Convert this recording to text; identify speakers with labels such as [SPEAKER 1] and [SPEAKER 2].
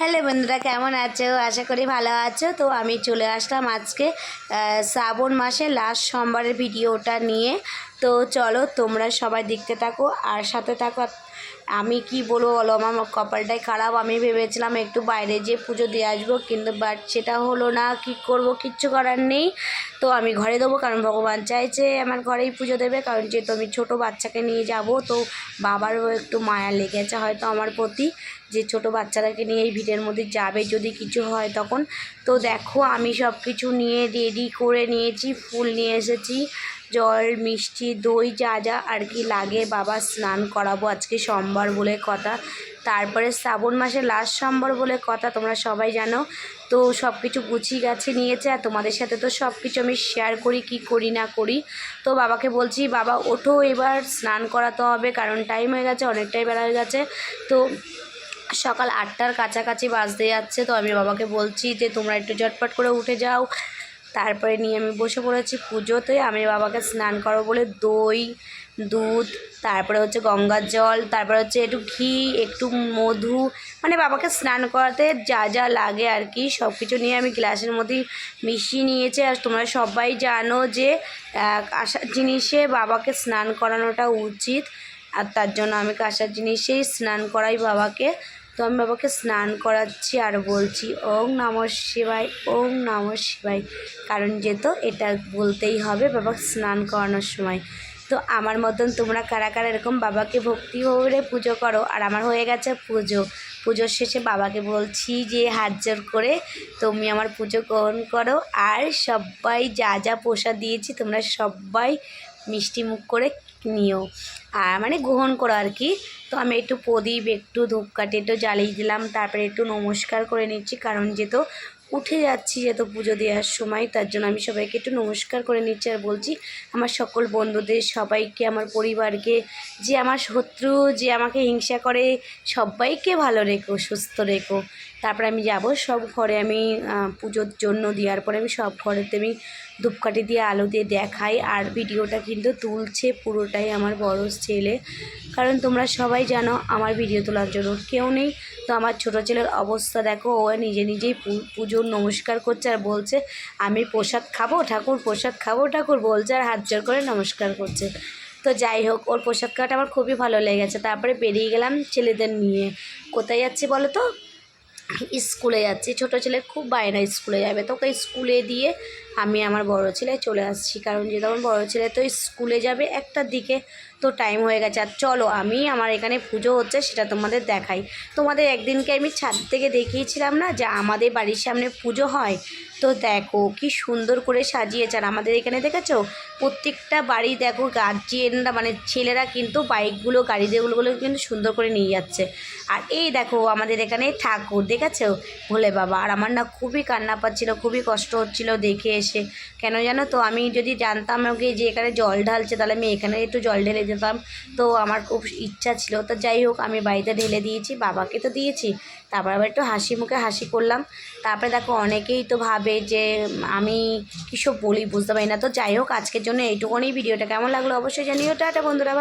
[SPEAKER 1] Hello বন্ধুরা, কেমন আছো? আশা করি ভালো আছো। তো আমি চলে আসলাম আজকে শ্রাবণ মাসে লাস্ট সোমবারের ভিডিওটা নিয়ে। তো চলো তোমরা সবাই দেখতে থাকো আর সাথে থাকো। আমি কি বলব বলো, আমার কপালটাই খারাপ। আমি ভেবেছিলাম একটু বাইরে যেয়ে পুজো দিয়ে আসব, কিন্তু বাট সেটা হলো না, কি করব কিচ্ছু করার নেই। তো আমি ঘরে দেবো, কারণ ভগবান চাইছে আমার ঘরেই পুজো দেবে, কারণ যেহেতু আমি ছোটো বাচ্চাকে নিয়ে যাব, তো বাবারও একটু মায়া লেগেছে হয়তো আমার প্রতি, যে ছোট বাচ্চাদেরকে নিয়ে এই ভিড়ের মধ্যে যাবে যদি কিছু হয় তখন। তো দেখো আমি সব কিছু নিয়ে রেডি করে নিয়েছি, ফুল নিয়ে এসেছি। জল, মিষ্টি, দই যা যা আর কি লাগে বাবা, স্নান করাবো আজকে সোমবার বলে কথা। তারপরে শ্রাবণ মাসে লাস্ট সোমবার বলে কথা, তোমরা সবাই জানো। তো সব কিছু গুছিয়ে গাছে নিয়েছে আর তোমাদের সাথে তো সব কিছু আমি শেয়ার করি, কি করি না করি। তো বাবাকে বলছি, বাবা, ওঠো এবার, স্নান করাতে হবে, কারণ টাইম হয়ে গেছে, অনেকটাই বেলা হয়ে গেছে। তো সকাল আটটার কাছাকাছি বাজতে যাচ্ছে। তো আমি বাবাকে বলছি যে, তোমরা একটু ঝটপট করে উঠে যাও। তারপরে নিয়ে আমি বসে পড়েছি পুজোতে। আমি বাবাকে স্নান করব বলে দই দুধ তারপরে হচ্ছে গঙ্গার জল তারপরে হচ্ছে একটু ঘি একটু মধু। মানে বাবাকে স্নান করাতে যা যা লাগে আর কি সব কিছু নিয়ে আমি গ্লাসের মধ্যেই মিশিয়ে নিয়েছি। আর তোমরা সবাই জানো যে আহ, কাঁসার জিনিসে বাবাকে স্নান করানোটা উচিত। আর তার জন্য আমি কাঁসার জিনিসেই স্নান করাই বাবাকে। তো আমি বাবাকে স্নান করাচ্ছি আর বলছি, ওং নম শিবাই ওং নম শিবাই কারণ যেহেতু এটা বলতেই হবে বাবাকে স্নান করানোর সময়। তো আমার মতন তোমরা কারা কারা এরকম বাবাকে ভক্তি ভরে পুজো করো? আর আমার হয়ে গেছে পুজো। পুজোর শেষে বাবাকে বলছি যে, হাত জোর করে তুমি আমার পুজো গ্রহণ করো। আর সবাই যা যা প্রসাদ দিয়েছি, তোমরা সবাই মিষ্টি মুখ করে নিও। আর মানে গ্রহণ করো আর কি। তো আমি একটু প্রদীপ, একটু ধূপকাঠি, একটু জ্বালিয়ে দিলাম। তারপরে একটু নমস্কার করে নিচ্ছি। কারণ যেহেতু উঠে যাচ্ছি যেহেতু পুজো দেওয়ার সময়, তার জন্য আমি সবাইকে একটু নমস্কার করে নিচ্ছি আর বলছি, আমার সকল বন্ধুদের সবাইকে, আমার পরিবারকে, যে আমার শত্রু, যে আমাকে হিংসা করে, সবাইকে ভালো রেখো, সুস্থ রেখো। তারপরে আমি যাব সব ঘরে, আমি পুজোর জন্য দেওয়ার পরে আমি সব ঘরেতে আমি ধূপকাঠি দিয়ে আলো দিয়ে দেখাই, আর ভিডিওটা কিন্তু তুলছে পুরোটাই আমার বড় ছেলে। কারণ তোমরা সবাই জানো আমার ভিডিও তোলার জন্য কেউ নেই। তো আমার ছোটো ছেলের অবস্থা দেখো, ও নিজে নিজেই পুজোর নমস্কার করছে আর বলছে, আমি প্রসাদ খাব, ঠাকুর প্রসাদ খাব, ঠাকুর বলছে আর হাত জোর করে নমস্কার করছে। তো যাই হোক, ওর প্রসাদ খাওয়াটা আমার খুবই ভালো লেগেছে। তারপরে বেরিয়ে গেলাম ছেলেদের নিয়ে। কোথায় যাচ্ছি বলো তো? স্কুলে যাচ্ছি। ছোটো ছেলে খুব বায়না স্কুলে যাবে। তো ওকে স্কুলে দিয়ে আমি আমার বড় ছেলে চলে আসছি। কারণ যেহেতু আমার বড় ছেলে তো স্কুলে যাবে একটার দিকে, তো টাইম হয়ে গেছে। আর চলো, আমি আমার এখানে পুজো হচ্ছে, সেটা তোমাদের দেখাই। তোমাদের একদিনকে আমি ছাদ থেকে দেখিয়েছিলাম না, যে আমাদের বাড়ির সামনে পুজো হয়? তো দেখো, কি সুন্দর করে সাজিয়েছে। আর আমাদের এখানে দেখেছ? প্রত্যেকটা বাড়ি দেখো গার্জিয়ানরা মানে ছেলেরা কিন্তু বাইকগুলো গাড়ি গাড়িগুলো কিন্তু সুন্দর করে নিয়ে যাচ্ছে। আর এই দেখো, আমাদের এখানে ঠাকুর, দেখেছ? ভোলে বাবা, আর আমার না খুবই কান্না পাচ্ছিল, খুবই কষ্ট হচ্ছিল দেখে এসে। কেন জানো তো, আমি যদি জানতাম ওকে যে এখানে জল ঢালছে, তাহলে আমি এখানে একটু জল ঢেলে যেতাম তো আমার খুব ইচ্ছা ছিল। তো যাই হোক, আমি বাড়িতে ঢেলে দিয়েছি, বাবাকে তো দিয়েছি। তারপর আবার একটু হাসি মুখে হাসি করলাম। তারপরে দেখো, অনেকেই তো ভাবে যে, আমি কিসব বলি বুঝতে পারি না। তো যাই হোক, আজকের জন্য এইটুকুনি। ভিডিওটা কেমন লাগল অবশ্যই জানিও। টাটা বন্ধুরা